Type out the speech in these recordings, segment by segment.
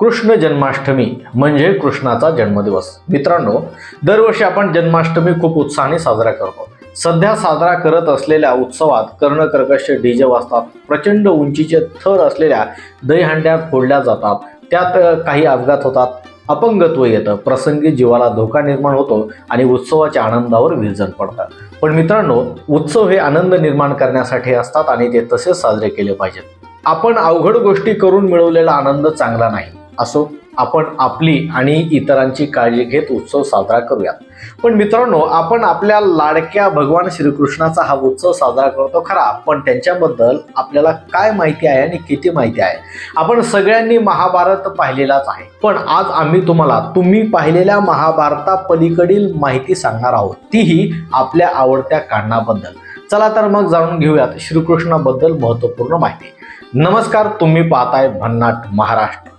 कृष्ण जन्माष्टमी म्हणजे कृष्णाचा जन्मदिवस. मित्रांनो दरवर्षी आपण जन्माष्टमी खूप उत्साहाने साजरा करतो. सध्या साजरा करत असलेल्या उत्सवात कर्णकर्कश डीजे वाजतात प्रचंड उंचीचे थर असलेल्या दहीहंड्यात फोडल्या जातात त्यात काही अपघात होतात अपंगत्व येतं प्रसंगी जीवाला धोका निर्माण होतो आणि उत्सवाच्या आनंदावर विरजन पडतं. पण मित्रांनो उत्सव हे आनंद निर्माण करण्यासाठी असतात आणि ते तसेच साजरे केले पाहिजेत. आपण अवघड गोष्टी करून मिळवलेला आनंद चांगला नाही. असो आपण आपली आणि इतरांची काळजी घेत उत्सव साजरा करूयात. पण मित्रांनो आपण आपल्या लाडक्या भगवान श्रीकृष्णाचा हा उत्सव साजरा करतो खरा पण त्यांच्याबद्दल आपल्याला काय माहिती आहे आणि किती माहिती आहे? आपण सगळ्यांनी महाभारत पाहिलेलाच आहे. पण आज आम्ही तुम्हाला तुम्ही पाहिलेल्या महाभारता पलीकडील माहिती सांगणार आहोत. तीही आपल्या आवडत्या कारणाबद्दल. चला तर मग जाणून घेऊयात श्रीकृष्णाबद्दल महत्त्वपूर्ण माहिती. नमस्कार तुम्ही पाहताय भन्नाट महाराष्ट्र.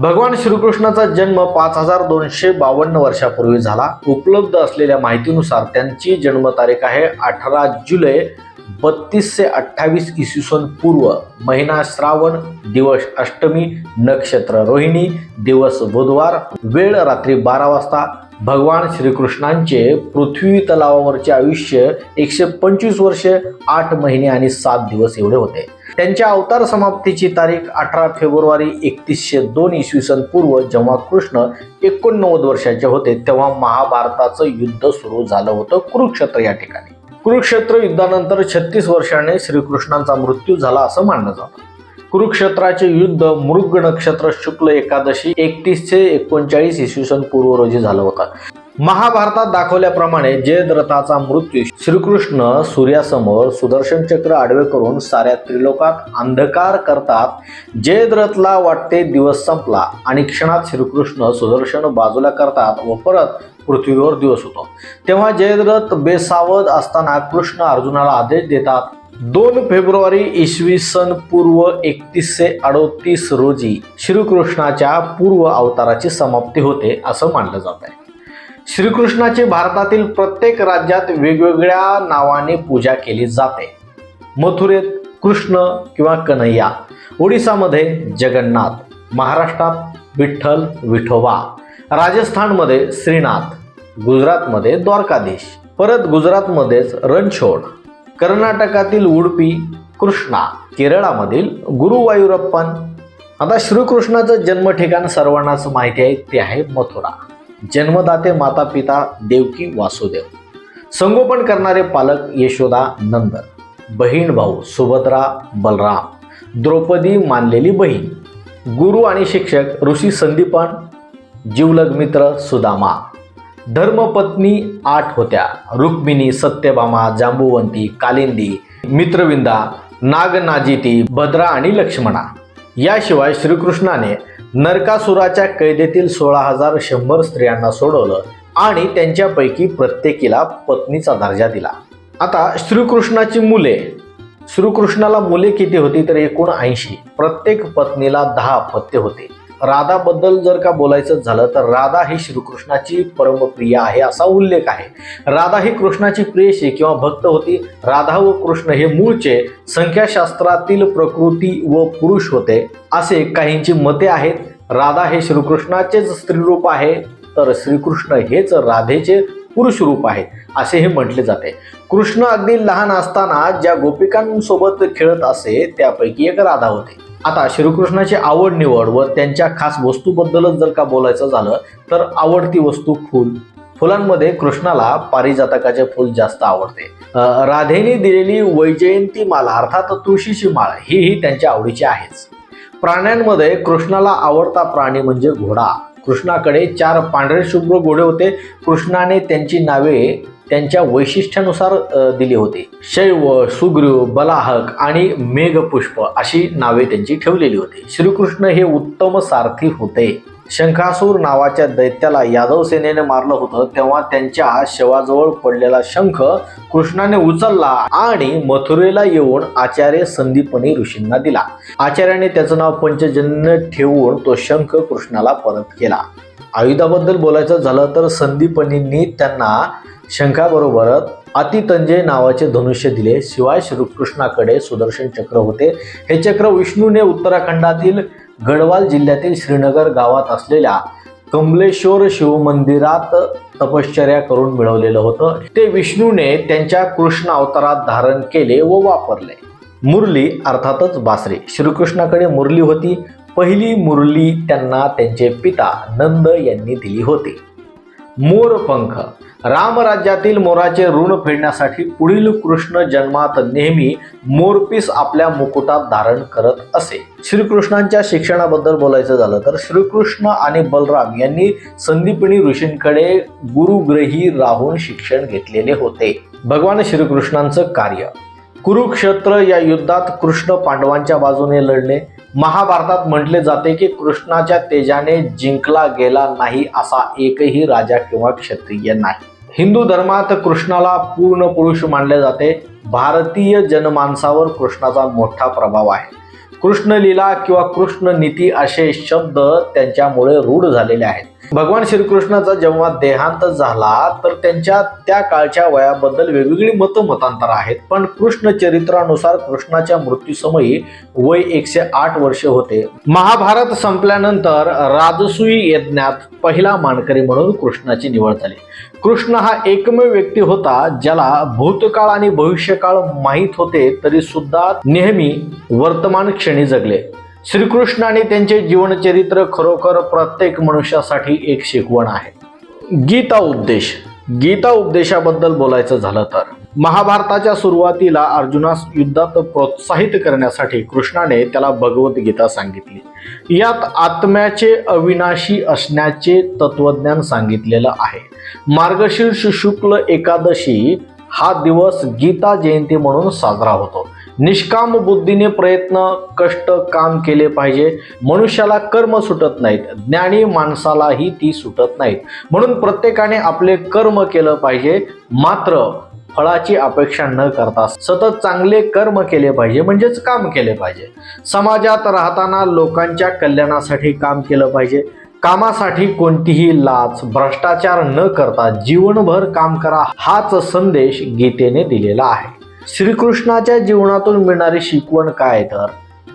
भगवान श्रीकृष्णाचा जन्म पाच हजार दोनशे बावन्न वर्षापूर्वी झाला. उपलब्ध असलेल्या माहितीनुसार त्यांची जन्मतारीख आहे अठरा जुलै बत्तीसशे अठ्ठावीस इसवी सन पूर्व. महिना श्रावण दिवस अष्टमी नक्षत्र रोहिणी दिवस बुधवार वेळ रात्री बारा वाजता. भगवान श्रीकृष्णांचे पृथ्वी तलावावरचे आयुष्य एकशे पंचवीस वर्षे आठ महिने आणि सात दिवस एवढे होते. त्यांच्या अवतार समाप्तीची तारीख अठरा फेब्रुवारी एकतीसशे दोन इसवी सन पूर्व जेव्हा कृष्ण एकोणनव्वद वर्षाचे होते तेव्हा महाभारताचं युद्ध सुरू झालं होतं कुरुक्षेत्र या ठिकाणी. कुरुक्षेत्र युद्धानंतर छत्तीस वर्षाने श्रीकृष्णांचा मृत्यू झाला असं मानलं जातं. कुरुक्षेत्राचे युद्ध मृग नक्षत्र शुक्ल एकादशी एकतीसशे एकोणचाळीस इसवी सन पूर्व रोजी झालं होतं. महाभारतात दाखवल्याप्रमाणे जयद्रथाचा मृत्यू श्रीकृष्ण सूर्यासमोर सुदर्शन चक्र आडवे करून साऱ्या त्रिलोकात अंधकार करतात. जयद्रथला वाटते दिवस संपला आणि क्षणात श्रीकृष्ण सुदर्शन बाजूला करतात व परत पृथ्वीवर दिवस होतो. तेव्हा जयद्रथ बेसावध असताना कृष्ण अर्जुनाला आदेश देतात दोन फेब्रुवारी इसवी सन पूर्व एकतीसशे अडोतीस रोजी श्रीकृष्णाच्या पूर्व अवताराची समाप्ती होते असं मानलं जात आहे श्रीकृष्णाची भारतातील प्रत्येक राज्यात वेगवेगळ्या नावाने पूजा केली जाते. मथुरेत कृष्ण किंवा कन्हैया ओडिसामध्ये जगन्नाथ महाराष्ट्रात विठ्ठल विठोबा राजस्थानमध्ये श्रीनाथ गुजरातमध्ये द्वारकाधीश परत गुजरातमध्येच रणछोड कर्नाटकातील उडपी कृष्णा केरळामधील गुरुवायुरप्पन. आता श्रीकृष्णाचं जन्म ठिकाण सर्वांनाच माहिती आहे ते आहे मथुरा. जन्मदाते माता पिता देवकी वासुदेव। संगोपन करणारे पालक यशोदा नंद बहीण भाऊ सुभद्रा बलराम द्रौपदी मानलेली बहीण गुरु आणि शिक्षक ऋषी संदीपन जीवलग मित्र सुदामा धर्मपत्नी आठ होत्या रुक्मिणी सत्यभामा जांबुवंती कालिंदी मित्रविंदा नागनाजिती भद्रा आणि लक्ष्मणा। याशिवाय श्रीकृष्णाने नरकासुराच्या कैदेतील सोळा हजार शंभर स्त्रियांना सोडवलं आणि त्यांच्यापैकी प्रत्येकीला पत्नीचा दर्जा दिला. आता श्रीकृष्णाची मुले. श्रीकृष्णाला मुले किती होती तर एकूण ऐंशी. प्रत्येक पत्नीला दहा अपत्य होते. राधाबद्दल जर का बोलायचं झालं तर राधा ही श्रीकृष्णाची परमप्रिय आहे असा उल्लेख आहे. राधा ही कृष्णाची प्रेयशी किंवा भक्त होती. राधा व कृष्ण हे मूळचे संख्याशास्त्रातील प्रकृती व पुरुष होते असे काहींची मते आहेत. राधा हे श्रीकृष्णाचेच स्त्रीरूप आहे तर श्रीकृष्ण हेच राधेचे पुरुष रूप आहे असे हे म्हटले जाते. कृष्ण अगदी लहान असताना ज्या गोपिकांसोबत खेळत असे त्यापैकी एक राधा होते. आता श्रीकृष्णाची आवड निवड व त्यांच्या खास वस्तूबद्दलच जर का बोलायचं झालं तर आवडती वस्तू फुल. फुलांमध्ये कृष्णाला पारिजातकाचे फूल जास्त आवडते. राधेने दिलेली वैजयंती माला अर्थात तुळशीची माळ ही ही त्यांच्या आवडीची आहेच. प्राण्यांमध्ये कृष्णाला आवडता प्राणी म्हणजे घोडा. कृष्णाकडे चार पांढरे शुभ्र घोडे होते. कृष्णाने त्यांची नावे त्यांच्या वैशिष्ट्यानुसार दिले होते. शैव सुग्रीव बलाहक आणि मेघपुष्प अशी नावे त्यांची ठेवलेली होती. श्रीकृष्ण हे उत्तम सारथी होते. शंखासूर नावाच्या दैत्याला यादव सेनेने मारलं होतं तेव्हा त्यांच्या शवाजवळ पडलेला शंख कृष्णाने उचलला आणि मथुरेला येऊन आचार्य संदीपनी ऋषींना दिला. आचार्याने त्याचं नाव पंचजन्य ठेवून तो शंख कृष्णाला परत केला. आयुधाबद्दल बोलायचं झालं तर संदीपनींनी त्यांना शंखाबरोबरच अतितंजय नावाचे धनुष्य दिले. शिवाय श्रीकृष्णाकडे सुदर्शन चक्र होते. हे चक्र विष्णूने उत्तराखंडातील गढवाल जिल्ह्यातील श्रीनगर गावात असलेल्या कमलेश्वर शिवमंदिरात तपश्चर्या करून मिळवलेलं होतं. ते विष्णूने त्यांच्या कृष्ण अवतारात धारण केले व वापरले. मुरली अर्थातच बासरी. श्रीकृष्णाकडे मुरली होती. पहिली मुरली त्यांना त्यांचे पिता नंद यांनी दिली होती. मोरपंख रामराज्यातील मोराचे ऋण फेडण्यासाठी पुढील कृष्ण जन्मात नेहमी मोरपीस आपल्या मुकुटात धारण करत असे. श्रीकृष्णांच्या शिक्षणाबद्दल बोलायचं झालं तर श्रीकृष्ण आणि बलराम यांनी संदीपिणी ऋषींकडे गुरुग्रही राहून शिक्षण घेतलेले होते. भगवान श्रीकृष्णांचं कार्य. कुरुक्षेत्र या युद्धात कृष्ण पांडवांच्या बाजूने लढले. महाभारतात म्हटले जाते की कृष्णाच्या तेजाने जिंकला गेला नाही असा एकही राजा किंवा क्षत्रिय नाही. हिंदू धर्मात कृष्णाला पूर्ण पुरुष मानले जाते. भारतीय जनमानसावर कृष्णाचा मोठा प्रभाव आहे. कृष्णलीला किंवा कृष्ण नीती असे शब्द त्यांच्यामुळे रूढ झालेले आहेत. भगवान श्रीकृष्णाचा जेव्हा देहांत झाला तर त्यांच्या त्या काळच्या वयाबद्दल वेगवेगळी मतं मतांतर आहेत. पण कृष्ण चरित्रानुसार कृष्णाच्या मृत्यूसमयी वय एकशे आठ वर्षे होते. महाभारत संपल्यानंतर राजसूई यज्ञात पहिला मानकरी म्हणून कृष्णाची निवड झाली. कृष्ण हा एकमेव व्यक्ती होता ज्याला भूतकाळ आणि भविष्यकाळ माहीत होते तरी सुद्धा नेहमी वर्तमान क्षणी जगले. श्रीकृष्ण आणि त्यांचे जीवनचरित्र खरोखर प्रत्येक मनुष्यासाठी एक शिकवण आहे. गीता उपदेश. गीता उपदेशाबद्दल बोलायचं झालं तर महाभारताच्या सुरुवातीला अर्जुनास युद्धात प्रोत्साहित करण्यासाठी कृष्णाने त्याला भगवद्गीता सांगितली. यात आत्म्याचे अविनाशी असण्याचे तत्वज्ञान सांगितलेलं आहे. मार्गशीर्ष शुक्ल एकादशी हा दिवस गीता जयंती म्हणून साजरा होतो. निष्काम बुद्धीने प्रयत्न कष्ट काम केले पाहिजे. मनुष्याला कर्म सुटत नाहीत. ज्ञानी माणसालाही ती सुटत नाहीत. म्हणून प्रत्येकाने आपले कर्म केलं पाहिजे. मात्र फळाची अपेक्षा न करता सतत चांगले कर्म केले पाहिजे म्हणजेच काम केले पाहिजे. समाजात राहताना लोकांच्या कल्याणासाठी काम केलं पाहिजे. कामासाठी कोणतीही लाच भ्रष्टाचार न करता जीवनभर काम करा हाच संदेश गीतेने दिलेला आहे. श्रीकृष्णाच्या जीवनातून मिळणारी शिकवण काय तर?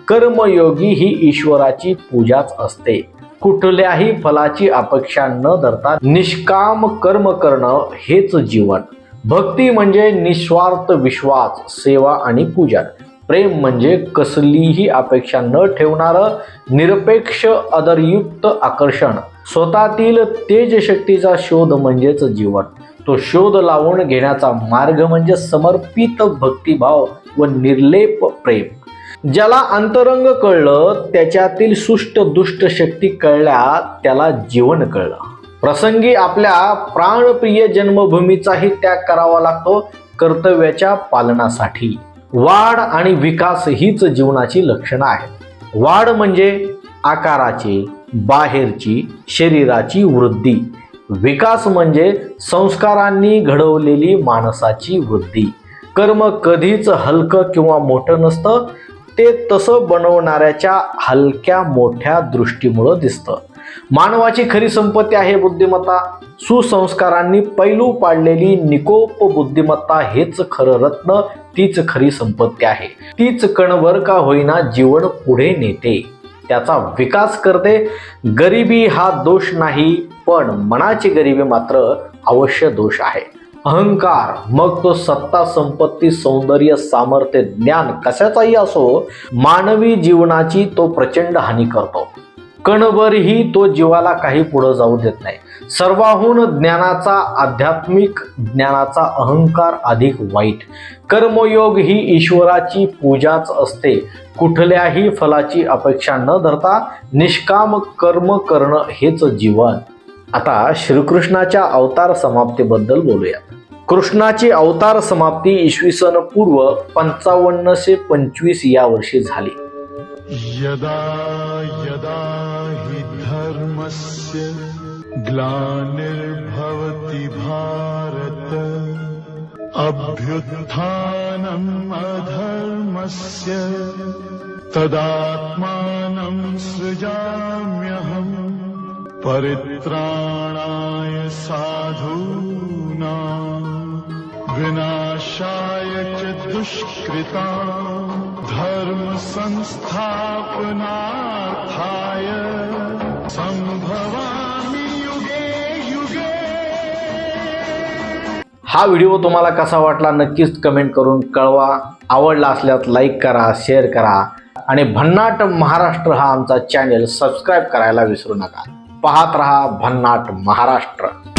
कर्मयोगी ही ईश्वराची पूजाच असते. कुठल्याही फलाची अपेक्षा न धरता निष्काम कर्म करणं हेच जीवन. भक्ती म्हणजे निस्वार्थ विश्वास सेवा आणि पूजन. प्रेम म्हणजे कसलीही अपेक्षा न ठेवणारं निरपेक्ष आदरयुक्त आकर्षण. स्वतःतील तेजशक्तीचा शोध म्हणजेच जीवन. तो शोध लावून घेण्याचा मार्ग म्हणजे समर्पित भक्तिभाव व निर्लेप प्रेम. ज्याला अंतरंग कळलं त्याच्यातील सुष्ट दुष्ट शक्ती कळल्या त्याला जीवन कळलं. प्रसंगी आपल्या प्राणप्रिय जन्मभूमीचाही त्याग करावा लागतो कर्तव्याच्या पालनासाठी. वाढ आणि विकास हीच जीवनाची लक्षणं आहेत. वाढ म्हणजे आकाराची बाहेरची शरीराची वृद्धी. विकास म्हणजे संस्कारांनी घडवलेली माणसाची वृद्धी कर्म कधीच हलकं किंवा मोठं नसतं ते तसं बनवणाऱ्याच्या हलक्या मोठ्या दृष्टीमुळं दिसतं. मानवाची खरी संपत्ती आहे बुद्धिमत्ता. सुसंस्कारांनी पैलू पाडलेली निकोप बुद्धिमत्ता हेच खरं रत्न तीच खरी संपत्ती आहे. तीच कणवर का होईना जीवन पुढे नेते. त्याचा विकास करते. गरिबी हा दोष नाही पण मनाची गरिबी मात्र अवश्य दोष आहे. अहंकार मग तो सत्ता संपत्ती सौंदर्य सामर्थ्य ज्ञान कशाचाही असो मानवी जीवनाची तो प्रचंड हानी करतो. कणभरही तो जीवाला काही पुढं जाऊ देत नाही. सर्वाहून ज्ञानाचा आध्यात्मिक ज्ञानाचा अहंकार अधिक वाईट. कर्मयोग ही ईश्वराची पूजाच असते. कुठल्याही फलाची अपेक्षा न धरता निष्काम कर्म करणं हेच जीवन. आता श्रीकृष्णाच्या अवतार समाप्तीबद्दल बोलूया. कृष्णाची अवतार समाप्ती इसवी सन पूर्व पंचावन्नशे पंचवीस या वर्षी झाली. यदा यदा हि धर्मस्य ग्लानिर्भवति भारत अभ्युत्थानम् अधर्मस्य तदात्मानं सृजाम्यहम्। परित्राणाय साधूना विनाशाय च दुष्कृता धर्म संस्थापनार्थाय युगे युगे। हा व्हिडिओ तुम्हाला कसा वाटला नक्कीच कमेंट करून कळवा. आवडला असल्यास लाईक करा शेअर करा. आणि भन्नाट महाराष्ट्र हा आमचा चॅनेल सबस्क्राईब करायला विसरू नका. पाहत रहा भन्नाट महाराष्ट्र.